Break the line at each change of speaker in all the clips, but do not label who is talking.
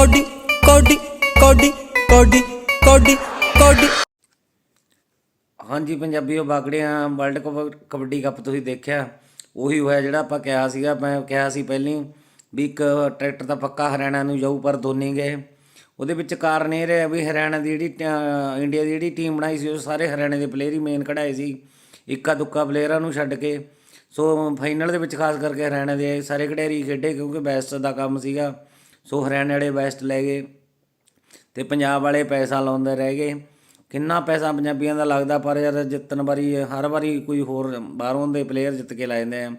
Cody ਕੋਡੀ ਕੋਡੀ ਕੋਡੀ ਕੋਡੀ ਕੋਡੀ।
ਹਾਂਜੀ ਪੰਜਾਬੀਓ ਬਾਗੜਿਆਂ ਵਰਲਡ ਕੱਪ, ਕਬੱਡੀ ਕੱਪ ਤੁਸੀਂ ਦੇਖਿਆ, ਉਹੀ ਹੋਇਆ ਜਿਹੜਾ ਆਪਾਂ ਕਿਹਾ ਸੀਗਾ, ਮੈਂ ਕਿਹਾ ਸੀ ਪਹਿਲੀ ਵੀ ਇੱਕ ਟਰੈਕਟਰ ਤਾਂ ਪੱਕਾ ਹਰਿਆਣਾ ਨੂੰ ਜਾਊ, ਪਰ ਦੋਨੇ ਗਏ। ਉਹਦੇ ਵਿੱਚ ਕਾਰਨ ਇਹ ਰਿਹਾ ਵੀ ਹਰਿਆਣਾ ਦੀ ਜਿਹੜੀ ਟ- ਇੰਡੀਆ ਦੀ ਜਿਹੜੀ ਟੀਮ ਬਣਾਈ ਸੀ, ਉਹ ਸਾਰੇ ਹਰਿਆਣੇ ਦੇ ਪਲੇਅਰ ਹੀ ਮੇਨ ਕਢਾਏ ਸੀ, ਇੱਕਾ ਦੁੱਕਾ ਪਲੇਅਰਾਂ ਨੂੰ ਛੱਡ ਕੇ। ਸੋ ਫਾਈਨਲ ਦੇ ਵਿੱਚ ਖਾਸ ਕਰਕੇ ਹਰਿਆਣਾ ਦੇ ਸਾਰੇ ਖਿਡਾਰੀ ਖੇਡੇ, ਕਿਉਂਕਿ ਬੈਸਟ ਦਾ ਕੰਮ ਸੀਗਾ। ਸੋ ਹਰਿਆਣੇ ਵਾਲੇ ਬੈਸਟ ਲੈ ਗਏ ਤੇ ਪੰਜਾਬ ਵਾਲੇ ਪੈਸਾ ਲਾਉਂਦੇ ਰਹਿ ਗਏ। ਕਿੰਨਾ ਪੈਸਾ ਪੰਜਾਬੀਆਂ ਦਾ ਲੱਗਦਾ ਪਰ ਯਾਰ ਜਿੱਤਣ ਵਾਰੀ, ਹਰ ਵਾਰੀ ਕੋਈ ਹੋਰ ਬਾਹਰੋਂ ਦੇ ਪਲੇਅਰ ਜਿੱਤ ਕੇ ਲਾ ਜਾਂਦੇ ਆ।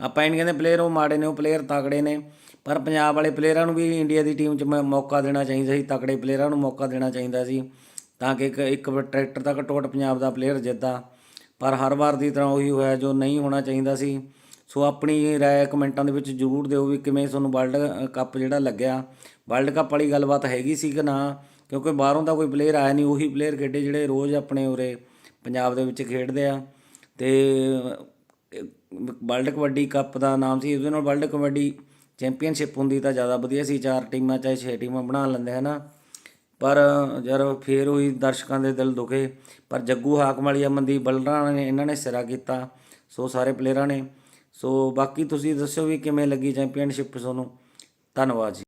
ਆਪਾਂ ਇਹ ਨਹੀਂ ਕਹਿੰਦੇ ਪਲੇਅਰ ਉਹ ਮਾੜੇ ਨੇ, ਉਹ ਪਲੇਅਰ ਤਕੜੇ ਨੇ। ਪਰ ਪੰਜਾਬ ਵਾਲੇ ਪਲੇਅਰਾਂ ਨੂੰ ਵੀ ਇੰਡੀਆ ਦੀ ਟੀਮ 'ਚ ਮ- ਮੌਕਾ ਦੇਣਾ ਚਾਹੀਦਾ ਸੀ, ਤਕੜੇ ਪਲੇਅਰਾਂ ਨੂੰ ਮੌਕਾ ਦੇਣਾ ਚਾਹੀਦਾ ਸੀ ਤਾਂ ਕਿ ਇੱਕ ਇੱਕ ਟਰੈਕਟਰ ਤੱਕ ਟੋਟ ਪੰਜਾਬ ਦਾ ਪਲੇਅਰ ਜਿੱਤਦਾ। ਪਰ ਹਰ ਵਾਰ ਦੀ ਤਰ੍ਹਾਂ ਉਹੀ ਹੋਇਆ ਜੋ ਨਹੀਂ ਹੋਣਾ ਚਾਹੀਦਾ ਸੀ। ਸੋ ਆਪਣੀ ਰਾਏ ਕਮੈਂਟਾਂ ਦੇ ਵਿੱਚ ਜ਼ਰੂਰ ਦਿਓ ਵੀ ਕਿਵੇਂ ਤੁਹਾਨੂੰ ਵਰਲਡ ਕੱਪ ਜਿਹੜਾ ਲੱਗਿਆ। ਵਰਲਡ ਕੱਪ ਵਾਲੀ ਗੱਲਬਾਤ ਹੈਗੀ ਸੀ ਕਿ ਨਾ? ਕਿਉਂਕਿ ਬਾਹਰੋਂ ਦਾ ਕੋਈ ਪਲੇਅਰ ਆਇਆ ਨਹੀਂ, ਉਹੀ ਪਲੇਅਰ ਖੇਡੇ ਜਿਹੜੇ ਰੋਜ਼ ਆਪਣੇ ਉਰੇ ਪੰਜਾਬ ਦੇ ਵਿੱਚ ਖੇਡਦੇ ਆ। ਤੇ ਵਰਲਡ ਕਬੱਡੀ ਕੱਪ ਦਾ ਨਾਮ ਸੀ, ਉਹਦੇ ਨਾਲ ਵਰਲਡ ਕਬੱਡੀ ਚੈਂਪੀਅਨਸ਼ਿਪ ਹੁੰਦੀ ਤਾਂ ਜ਼ਿਆਦਾ ਵਧੀਆ ਸੀ, ਚਾਰ ਟੀਮਾਂ, ਚਾਹੇ ਛੇ ਟੀਮਾਂ ਬਣਾ ਲੈਂਦੇ, ਹਨਾ? ਪਰ ਯਾਰ ਫੇਰ ਉਹੀ ਦਰਸ਼ਕਾਂ ਦੇ ਦਿਲ ਦੁਖੇ। ਪਰ ਜੱਗੂ ਹਾਕਮ ਵਾਲੀ ਅਮਨਦੀਪ ਬਲਰਾਂ ਨੇ, ਇਹਨਾਂ ਨੇ ਸਿਰਾ ਕੀਤਾ। ਸੋ ਸਾਰੇ ਪਲੇਅਰਾਂ ਨੇ ਸੋ ਬਾਕੀ ਤੁਸੀਂ ਦੱਸਿਓ ਵੀ ਕਿਵੇਂ ਲੱਗੀ ਚੈਂਪੀਅਨਸ਼ਿਪ ਤੁਹਾਨੂੰ? ਧੰਨਵਾਦ ਜੀ।